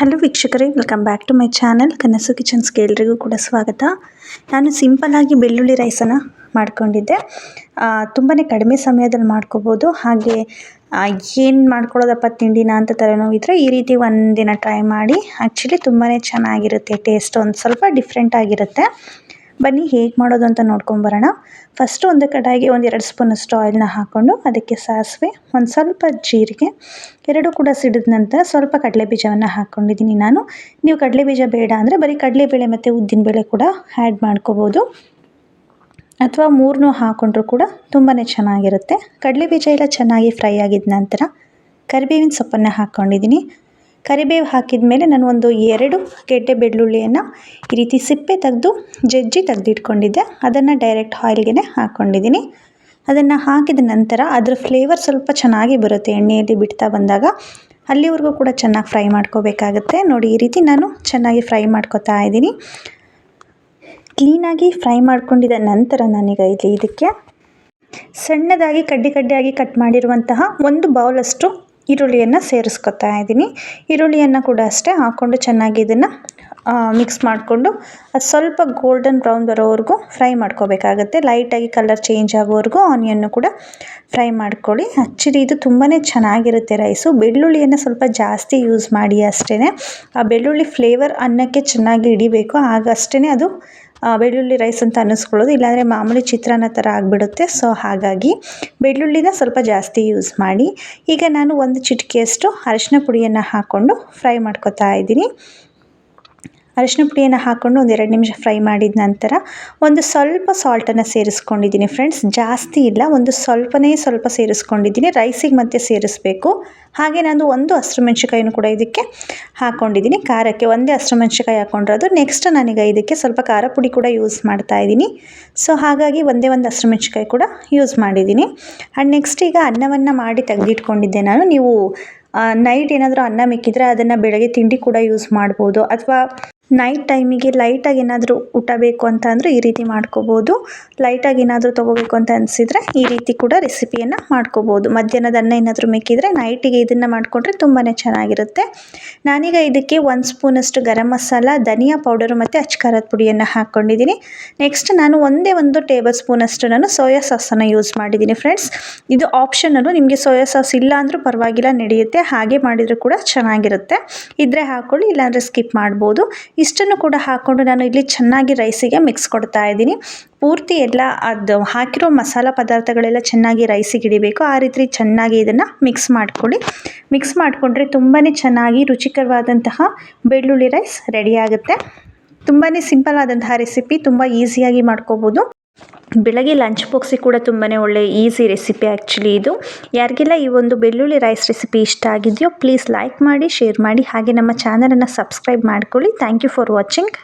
Hello ವೀಕ್ಷಕರೇ, welcome back to my channel. Kanasu kitchen ಸ್ಕೇಲ್ರಿಗೂ ಕೂಡ ಸ್ವಾಗತ. ನಾನು ಸಿಂಪಲ್ಲಾಗಿ ಬೆಳ್ಳುಳ್ಳಿ ರೈಸನ್ನು ಮಾಡ್ಕೊಂಡಿದ್ದೆ. ತುಂಬಾ ಕಡಿಮೆ ಸಮಯದಲ್ಲಿ ಮಾಡ್ಕೋಬೋದು. ಹಾಗೆ ಏನು ಮಾಡ್ಕೊಳ್ಳೋದಪ್ಪ ತಿಂಡಿನ ಅಂತ ತಲೆನೋವಿದ್ರೆ ಈ ರೀತಿ ಒಂದಿನ ಟ್ರೈ ಮಾಡಿ. ಆ್ಯಕ್ಚುಲಿ ತುಂಬಾ ಚೆನ್ನಾಗಿರುತ್ತೆ ಟೇಸ್ಟ್ ಒಂದು ಸ್ವಲ್ಪ ಡಿಫ್ರೆಂಟ್ ಆಗಿರುತ್ತೆ. ಬನ್ನಿ ಹೇಗೆ ಮಾಡೋದು ಅಂತ ನೋಡ್ಕೊಂಬರೋಣ ಫಸ್ಟು ಒಂದು ಕಡಾಯಿಗೆ ಒಂದು ಎರಡು ಸ್ಪೂನಷ್ಟು ಆಯಿಲ್ನ ಹಾಕ್ಕೊಂಡು ಅದಕ್ಕೆ ಸಾಸಿವೆ, ಒಂದು ಸ್ವಲ್ಪ ಜೀರಿಗೆ, ಎರಡು ಕೂಡ ಸಿಡಿದ ನಂತರ ಸ್ವಲ್ಪ ಕಡಲೆ ಬೀಜವನ್ನು ಹಾಕ್ಕೊಂಡಿದ್ದೀನಿ ನಾನು. ನೀವು ಕಡಲೆ ಬೀಜ ಬೇಡ ಅಂದರೆ ಬರೀ ಕಡಲೆಬೇಳೆ ಮತ್ತು ಉದ್ದಿನಬೇಳೆ ಕೂಡ ಆ್ಯಡ್ ಮಾಡ್ಕೋಬೋದು. ಅಥವಾ ಮೂರನ್ನೂ ಹಾಕ್ಕೊಂಡ್ರೂ ಕೂಡ ತುಂಬಾ ಚೆನ್ನಾಗಿರುತ್ತೆ. ಕಡಲೆ ಬೀಜ ಎಲ್ಲ ಚೆನ್ನಾಗಿ ಫ್ರೈ ಆಗಿದ ನಂತರ ಕರಿಬೇವಿನ ಸೊಪ್ಪನ್ನು ಹಾಕ್ಕೊಂಡಿದ್ದೀನಿ ಕರಿಬೇವು ಹಾಕಿದ ಮೇಲೆ ನಾನು ಒಂದು ಎರಡು ಗೆಡ್ಡೆ ಬೆಳ್ಳುಳ್ಳಿಯನ್ನು ಈ ರೀತಿ ಸಿಪ್ಪೆ ತೆಗೆದು ಜಜ್ಜಿ ತೆಗೆದಿಟ್ಕೊಂಡಿದ್ದೆ. ಅದನ್ನು ಡೈರೆಕ್ಟ್ ಆಯಿಲ್ಗೆ ಹಾಕ್ಕೊಂಡಿದ್ದೀನಿ. ಅದನ್ನು ಹಾಕಿದ ನಂತರ ಅದರ ಫ್ಲೇವರ್ ಸ್ವಲ್ಪ ಚೆನ್ನಾಗಿ ಬರುತ್ತೆ ಎಣ್ಣೆಯಲ್ಲಿ ಬಿಡ್ತಾ ಬಂದಾಗ. ಅಲ್ಲಿವರೆಗೂ ಕೂಡ ಚೆನ್ನಾಗಿ ಫ್ರೈ ಮಾಡ್ಕೋಬೇಕಾಗುತ್ತೆ. ನೋಡಿ, ಈ ರೀತಿ ನಾನು ಚೆನ್ನಾಗಿ ಫ್ರೈ ಮಾಡ್ಕೋತಾ ಇದ್ದೀನಿ. ಕ್ಲೀನಾಗಿ ಫ್ರೈ ಮಾಡ್ಕೊಂಡಿದ ನಂತರ ನಾನೀಗ ಇಲ್ಲಿ ಇದಕ್ಕೆ ಸಣ್ಣದಾಗಿ ಕಡ್ಡಿ ಕಡ್ಡಿಯಾಗಿ ಕಟ್ ಮಾಡಿರುವಂತಹ ಒಂದು ಬೌಲಷ್ಟು ಈರುಳ್ಳಿಯನ್ನು ಸೇರಿಸ್ಕೊತಾ ಇದ್ದೀನಿ. ಈರುಳ್ಳಿಯನ್ನು ಕೂಡ ಅಷ್ಟೇ ಹಾಕ್ಕೊಂಡು ಚೆನ್ನಾಗಿ ಇದನ್ನು ಮಿಕ್ಸ್ ಮಾಡಿಕೊಂಡು ಅದು ಸ್ವಲ್ಪ ಗೋಲ್ಡನ್ ಬ್ರೌನ್ ಬರೋವರೆಗೂ ಫ್ರೈ ಮಾಡ್ಕೋಬೇಕಾಗತ್ತೆ. ಲೈಟಾಗಿ ಕಲರ್ ಚೇಂಜ್ ಆಗೋವರೆಗೂ ಆನಿಯನ್ನು ಕೂಡ ಫ್ರೈ ಮಾಡ್ಕೊಳ್ಳಿ. ಆ್ಯಕ್ಚುಲಿ ಇದು ತುಂಬಾ ಚೆನ್ನಾಗಿರುತ್ತೆ ರೈಸು ಬೆಳ್ಳುಳ್ಳಿಯನ್ನು ಸ್ವಲ್ಪ ಜಾಸ್ತಿ ಯೂಸ್ ಮಾಡಿ ಅಷ್ಟೇ ಆ ಬೆಳ್ಳುಳ್ಳಿ ಫ್ಲೇವರ್ ಅನ್ನಕ್ಕೆ ಚೆನ್ನಾಗಿ ಹಿಡಿಬೇಕು. ಆಗ ಅಷ್ಟೇ ಅದು ಬೆಳ್ಳುಳ್ಳಿ ರೈಸ್ ಅಂತ ಅನ್ನಿಸ್ಕೊಳ್ಳೋದು. ಇಲ್ಲಾಂದರೆ ಮಾಮೂಲಿ ಚಿತ್ರಾನ್ನ ಥರ ಆಗಿಬಿಡುತ್ತೆ. ಸೊ ಹಾಗಾಗಿ ಬೆಳ್ಳುಳ್ಳಿನ ಸ್ವಲ್ಪ ಜಾಸ್ತಿ ಯೂಸ್ ಮಾಡಿ. ಈಗ ನಾನು ಒಂದು ಚಿಟಿಕೆಯಷ್ಟು ಅರಶಿನ ಪುಡಿಯನ್ನು ಹಾಕ್ಕೊಂಡು ಫ್ರೈ ಮಾಡ್ಕೊತಾ ಇದ್ದೀನಿ. ಅರಿಶಿನ ಪುಡಿಯನ್ನು ಹಾಕ್ಕೊಂಡು ಒಂದು ಎರಡು ನಿಮಿಷ ಫ್ರೈ ಮಾಡಿದ ನಂತರ ಒಂದು ಸ್ವಲ್ಪ ಸಾಲ್ಟನ್ನು ಸೇರಿಸ್ಕೊಂಡಿದ್ದೀನಿ ಫ್ರೆಂಡ್ಸ್ ಜಾಸ್ತಿ ಇಲ್ಲ, ಒಂದು ಸ್ವಲ್ಪನೇ ಸ್ವಲ್ಪ ಸೇರಿಸ್ಕೊಂಡಿದ್ದೀನಿ. ರೈಸಿಗೆ ಮತ್ತೆ ಸೇರಿಸಬೇಕು. ಹಾಗೆ ನಾನು ಒಂದು ಹಸಿರು ಮೆಣಸಿಕಾಯಿನೂ ಕೂಡ ಇದಕ್ಕೆ ಹಾಕ್ಕೊಂಡಿದ್ದೀನಿ ಖಾರಕ್ಕೆ ಒಂದೇ ಹಸಿರು ಮೆಣಸಿಕಾಯಿ ಹಾಕ್ಕೊಂಡಿರೋದು ನೆಕ್ಸ್ಟ್ ನನಗೆ ಇದಕ್ಕೆ ಸ್ವಲ್ಪ ಖಾರ ಪುಡಿ ಕೂಡ ಯೂಸ್ ಮಾಡ್ತಾ ಇದ್ದೀನಿ. ಸೊ ಹಾಗಾಗಿ ಒಂದೇ ಒಂದು ಹಸಿರು ಮೆಣಸಿಕಾಯಿ ಕೂಡ ಯೂಸ್ ಮಾಡಿದ್ದೀನಿ. ಆ್ಯಂಡ್ ನೆಕ್ಸ್ಟ್ ಈಗ ಅನ್ನವನ್ನು ಮಾಡಿ ತೆಗೆದಿಟ್ಕೊಂಡಿದ್ದೆ ನಾನು. ನೀವು ನೈಟ್ ಏನಾದರೂ ಅನ್ನ ಮಿಕ್ಕಿದ್ರೆ ಅದನ್ನು ಬೆಳಗ್ಗೆ ತಿಂಡಿ ಕೂಡ ಯೂಸ್ ಮಾಡ್ಬೋದು. ಅಥವಾ ನೈಟ್ ಟೈಮಿಗೆ ಲೈಟಾಗಿ ಏನಾದರೂ ಊಟ ಬೇಕು ಅಂತ ಈ ರೀತಿ ಮಾಡ್ಕೋಬೋದು. ಲೈಟಾಗಿ ಏನಾದರೂ ತೊಗೋಬೇಕು ಅಂತ ಅನಿಸಿದರೆ ಈ ರೀತಿ ಕೂಡ ರೆಸಿಪಿಯನ್ನು ಮಾಡ್ಕೋಬೋದು. ಮಧ್ಯಾಹ್ನದ ಅನ್ನ ಏನಾದರೂ ಮಿಕ್ಕಿದರೆ ನೈಟಿಗೆ ಇದನ್ನು ಮಾಡಿಕೊಂಡ್ರೆ ತುಂಬಾ ಚೆನ್ನಾಗಿರುತ್ತೆ. ನಾನೀಗ ಇದಕ್ಕೆ ಒಂದು ಸ್ಪೂನಷ್ಟು ಗರಂ ಮಸಾಲ, ಧನಿಯಾ ಪೌಡರು ಮತ್ತು ಅಚ್ಕಾರದ ಪುಡಿಯನ್ನು ಹಾಕ್ಕೊಂಡಿದ್ದೀನಿ ನೆಕ್ಸ್ಟ್ ನಾನು ಒಂದೇ ಒಂದು ಟೇಬಲ್ ಸ್ಪೂನಷ್ಟು ನಾನು ಸೋಯಾ ಸಾಸನ್ನು ಯೂಸ್ ಮಾಡಿದ್ದೀನಿ ಫ್ರೆಂಡ್ಸ್ ಇದು ಆಪ್ಷನಲ್ಲು ನಿಮಗೆ ಸೋಯಾ ಸಾಸ್ ಇಲ್ಲ ಅಂದರೂ ಪರವಾಗಿಲ್ಲ, ನಡೆಯುತ್ತೆ. ಹಾಗೆ ಮಾಡಿದರೂ ಕೂಡ ಚೆನ್ನಾಗಿರುತ್ತೆ. ಇದ್ರೆ ಹಾಕ್ಕೊಳ್ಳಿ ಇಲ್ಲಾಂದರೆ ಸ್ಕಿಪ್ ಮಾಡ್ಬೋದು. ಇಷ್ಟನ್ನು ಕೂಡ ಹಾಕ್ಕೊಂಡು ನಾನು ಇಲ್ಲಿ ಚೆನ್ನಾಗಿ ರೈಸಿಗೆ ಮಿಕ್ಸ್ ಕೊಡ್ತಾ ಇದ್ದೀನಿ. ಪೂರ್ತಿ ಎಲ್ಲ ಅದು ಹಾಕಿರೋ ಮಸಾಲ ಪದಾರ್ಥಗಳೆಲ್ಲ ಚೆನ್ನಾಗಿ ರೈಸಿಗೆ ಹಿಡಿಬೇಕು. ಆ ರೀತಿ ಚೆನ್ನಾಗಿ ಇದನ್ನು ಮಿಕ್ಸ್ ಮಾಡ್ಕೊಳ್ಳಿ. ಮಿಕ್ಸ್ ಮಾಡಿಕೊಂಡ್ರೆ ತುಂಬಾ ಚೆನ್ನಾಗಿ ರುಚಿಕರವಾದಂತಹ ಬೆಳ್ಳುಳ್ಳಿ ರೈಸ್ ರೆಡಿಯಾಗುತ್ತೆ ತುಂಬಾ ಸಿಂಪಲ್ ಆದಂತಹ ರೆಸಿಪಿ ತುಂಬ ಈಸಿಯಾಗಿ ಮಾಡ್ಕೋಬೋದು. ಬೆಳಗ್ಗೆ ಲಂಚ್ ಬಾಕ್ಸಿಗೆ ಕೂಡ ತುಂಬಾ ಒಳ್ಳೆ ಈಸಿ ರೆಸಿಪಿ ಆ್ಯಕ್ಚುಲಿ ಇದು. ಯಾರಿಗೆಲ್ಲ ಈ ಒಂದು ಬೆಳ್ಳುಳ್ಳಿ ರೈಸ್ ರೆಸಿಪಿ ಇಷ್ಟ ಆಗಿದೆಯೋ ಪ್ಲೀಸ್ ಲೈಕ್ ಮಾಡಿ ಶೇರ್ ಮಾಡಿ, ಹಾಗೆ ನಮ್ಮ ಚಾನಲನ್ನು ಸಬ್ಸ್ಕ್ರೈಬ್ ಮಾಡ್ಕೊಳ್ಳಿ. Thank you for watching